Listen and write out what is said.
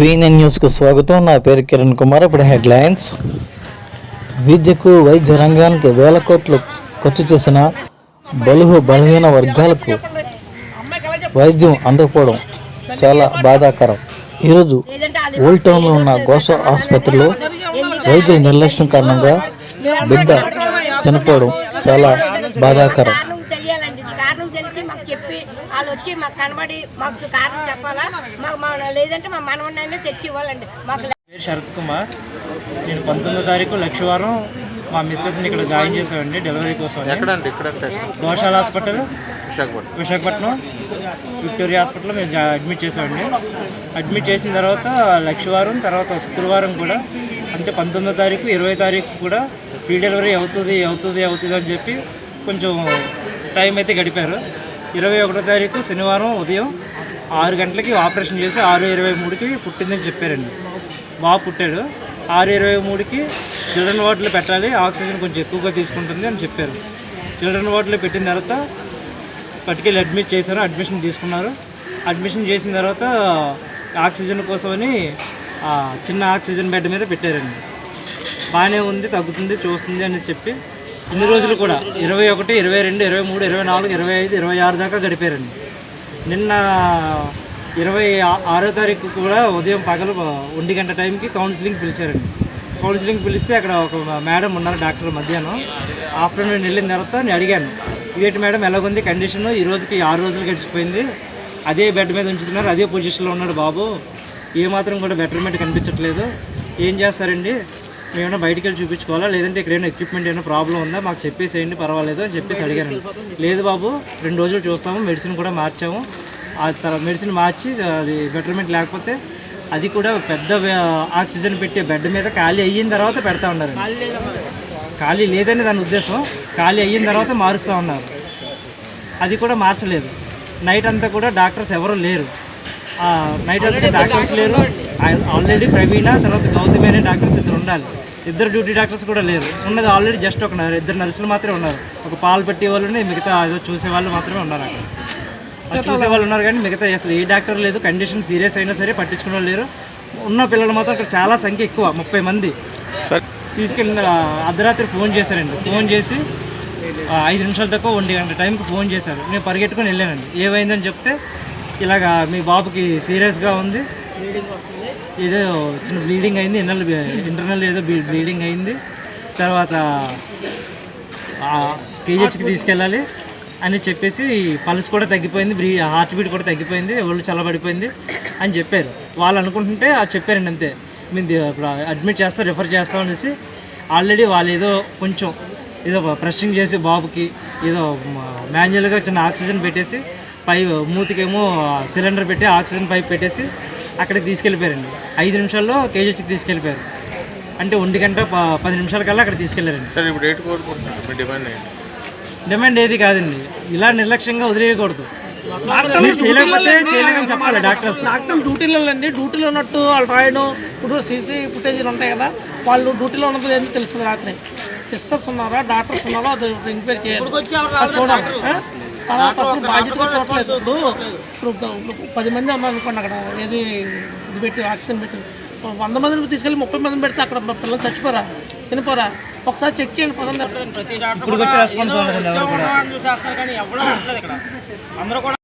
వీఎన్ఎన్ న్యూస్కు స్వాగతం. నా పేరు కిరణ్ కుమార్. ఇప్పుడు హెడ్లైన్స్. విద్యకు వైద్య రంగానికి వేల కోట్లు ఖర్చు చేసిన బలుహు బలహీన వర్గాలకు వైద్యం అందకపోవడం చాలా బాధాకరం. ఈరోజు ఓల్డ్ టౌన్లో ఉన్న గోష ఆసుపత్రిలో వైద్యుల నిర్లక్ష్యం కారణంగా బిడ్డ చనిపోవడం చాలా బాధాకరం. కారణం తెలియాలండి. కారణం తెలిసి మాకు చెప్పి వాళ్ళు వచ్చి మాకు కనబడి మాకు కారణం చెప్పాలా? మాకు మా లేదంటే మా తెచ్చి ఇవ్వాలండి. మాకు శరత్ కుమార్. నేను పంతొమ్మిదో తారీఖు లక్షవారం మా మిస్సెస్ని ఇక్కడ జాయిన్ చేసామండి డెలివరీ కోసం గోశాల హాస్పిటల్ విశాఖపట్నం. విశాఖపట్నం విక్టోరియా హాస్పిటల్లో మేము జా- అడ్మిట్ చేసామండి అడ్మిట్ చేసిన తర్వాత లక్షవారం తర్వాత శుక్రవారం కూడా అంటే పంతొమ్మిదో తారీఖు ఇరవై తారీఖు కూడా ఫ్రీ డెలివరీ అవుతుంది అవుతుంది అవుతుంది అని చెప్పి కొంచెం టైం అయితే గడిపారు. ఇరవై ఒకటో తారీఖు శనివారం ఉదయం ఆరు గంటలకి ఆపరేషన్ చేసి ఆరు ఇరవై మూడుకి పుట్టిందని చెప్పారండి. బాబు పుట్టాడు. ఆరు ఇరవై మూడుకి చిల్డ్రన్ వార్డులో పెట్టాలి ఆక్సిజన్ కొంచెం ఎక్కువగా తీసుకుంటుంది అని చెప్పారు. చిల్డ్రన్ వార్డులో పెట్టిన తర్వాత పట్టుకెళ్ళి అడ్మిట్ చేశారు అడ్మిషన్ తీసుకున్నారు. అడ్మిషన్ చేసిన తర్వాత ఆక్సిజన్ కోసమని చిన్న ఆక్సిజన్ బెడ్ మీద పెట్టారండి. బాగానే ఉంది తగ్గుతుంది చూస్తుంది అని చెప్పి ఇన్ని రోజులు కూడా ఇరవై ఒకటి ఇరవై రెండు ఇరవై మూడు ఇరవై నాలుగు ఇరవై ఐదు ఇరవై ఆరు దాకా గడిపారండి. నిన్న ఇరవై ఆరో తారీఖు కూడా ఉదయం పగలు ఒంటి గంట టైంకి కౌన్సిలింగ్ పిలిచారండి. కౌన్సిలింగ్ పిలిస్తే అక్కడ ఒక మేడం ఉన్నారు డాక్టర్ మధ్యాహ్నం. ఆఫ్టర్నూన్ వెళ్ళిన తర్వాత నేను అడిగాను ఇదేంటి మేడం ఎలాగుంది కండిషన్? ఈ రోజుకి ఆరు రోజులు గడిచిపోయింది. అదే బెడ్ మీద ఉంచుతున్నారు అదే పొజిషన్లో ఉన్నాడు బాబు. ఏమాత్రం కూడా బెటర్మెంట్ కనిపించట్లేదు. ఏం చేస్తారండి? మేమైనా బయటికి వెళ్ళి చూపించుకోవాలా? లేదంటే ఇక్కడైనా ఎక్విప్మెంట్ ఏమైనా ప్రాబ్లం ఉందా? మాకు చెప్పేసేయండి పర్వాలేదు అని చెప్పేసి అడిగాను లేదు బాబు రెండు రోజులు చూస్తాము మెడిసిన్ కూడా మార్చాము. ఆ తర్వాత మెడిసిన్ మార్చి అది బెటర్మెంట్ లేకపోతే అది కూడా పెద్ద ఆక్సిజన్ పెట్టే బెడ్ మీద ఖాళీ అయిన తర్వాత పెడతా ఉన్నారు ఖాళీ లేదని దాని ఉద్దేశం ఖాళీ అయిన తర్వాత మారుస్తూ ఉన్నారు. అది కూడా మార్చలేదు. నైట్ అంతా కూడా డాక్టర్స్ ఎవరు లేరు. నైట్ అంతా డాక్టర్స్ లేరు. ఆయన ఆల్రెడీ ప్రవీణ తర్వాత గౌతమి అనే డాక్టర్స్ ఇద్దరు ఉండాలి. ఇద్దరు డ్యూటీ డాక్టర్స్ కూడా లేరు. ఉన్నది ఆల్రెడీ జస్ట్ ఒక నర్- ఇద్దరు నర్సులు మాత్రమే ఉన్నారు. ఒక పాలు పెట్టే వాళ్ళని మిగతా ఏదో చూసే వాళ్ళు మాత్రమే ఉన్నారు అక్కడ. అది చూసే వాళ్ళు ఉన్నారు కానీ మిగతా అసలు ఏ డాక్టర్ లేదు. కండిషన్ సీరియస్ అయినా సరే పట్టించుకునే వాళ్ళు లేరు. ఉన్న పిల్లలు మాత్రం అక్కడ చాలా సంఖ్య ఎక్కువ ముప్పై మంది. తీసుకెళ్ళిన అర్ధరాత్రి ఫోన్ చేశారండి. ఫోన్ చేసి ఆ, ఐదు నిమిషాల తక్కువ ఒంటి గంట టైంకి ఫోన్ చేశారు. నేను పరిగెట్టుకొని వెళ్ళానండి. ఏమైందని చెప్తే ఇలాగా మీ బాబుకి సీరియస్గా ఉంది. ఏదో చిన్న బ్లీడింగ్ అయింది. ఇంటర్నల్ ఇంటర్నల్ ఏదో బ్లీడింగ్ అయింది. తర్వాత కేజీహెచ్కి తీసుకెళ్ళాలి అని చెప్పేసి పల్స్ కూడా తగ్గిపోయింది. బ్రీ హార్ట్ బీట్ కూడా తగ్గిపోయింది. ఒళ్ళు చల్లబడిపోయింది అని చెప్పారు. వాళ్ళు అనుకుంటుంటే అది చెప్పారండి అంతే. మేము ఇప్పుడు అడ్మిట్ చేస్తాం రిఫర్ చేస్తాం అనేసి ఆల్రెడీ వాళ్ళు ఏదో కొంచెం ఏదో ప్రెషింగ్ చేసి బాబుకి ఏదో మాన్యువల్గా చిన్న ఆక్సిజన్ పెట్టేసి పై మూతికేమో సిలిండర్ పెట్టి ఆక్సిజన్ పైప్ పెట్టేసి అక్కడికి తీసుకెళ్ళిపోయారండి. ఐదు నిమిషాల్లో కేజీహెచ్కి తీసుకెళ్ళిపోయారు. అంటే ఒంటి గంట ప- పది నిమిషాల కల్లా అక్కడ తీసుకెళ్ళారండి సార్ ఇప్పుడు ఏంటి కోరుకుంటున్నారు మీ డిమాండ్ ఏంటి? డిమాండ్ ఏది కాదండి. ఇలా నిర్లక్ష్యంగా వదిలేయకూడదు. మీరు చేయలేకపోతే చేయలేదని చెప్పాలి డాక్టర్స్. డాక్టర్లు డ్యూటీలో అండి డ్యూటీలో ఉన్నట్టు వాళ్ళు రాయడం ఇప్పుడు సీసీ ఫుటేజీలు ఉంటాయి కదా వాళ్ళు డ్యూటీలో ఉన్నది ఏంటి తెలుస్తుంది రాత్రి? సిస్టర్స్ ఉన్నారా? డాక్టర్స్ ఉన్నారా? అది ఎంక్వైరీ చేయాలి. అది చూడాలి. ఆ? తర్వాత అసలు బాధ్యతగా చూడట్లేదు ఇప్పుడు ఇప్పుడు పది మంది ఉన్నారు అనుకోండి అక్కడ ఏది ఇది పెట్టి ఆక్సిజన్ పెట్టి వంద మందిని తీసుకెళ్ళి ముప్పై మందిని పెడితే అక్కడ పిల్లలు చచ్చిపోరా చనిపోరా? ఒకసారి చెక్ చేయండి పదండి. ఇప్పుడు వచ్చే రెస్పాన్స్ ఉండదండి ఎవరు కూడా. చూసేస్తారు కానీ ఎవడో ఉండలేదు ఇక్కడ. అందరూ కూడా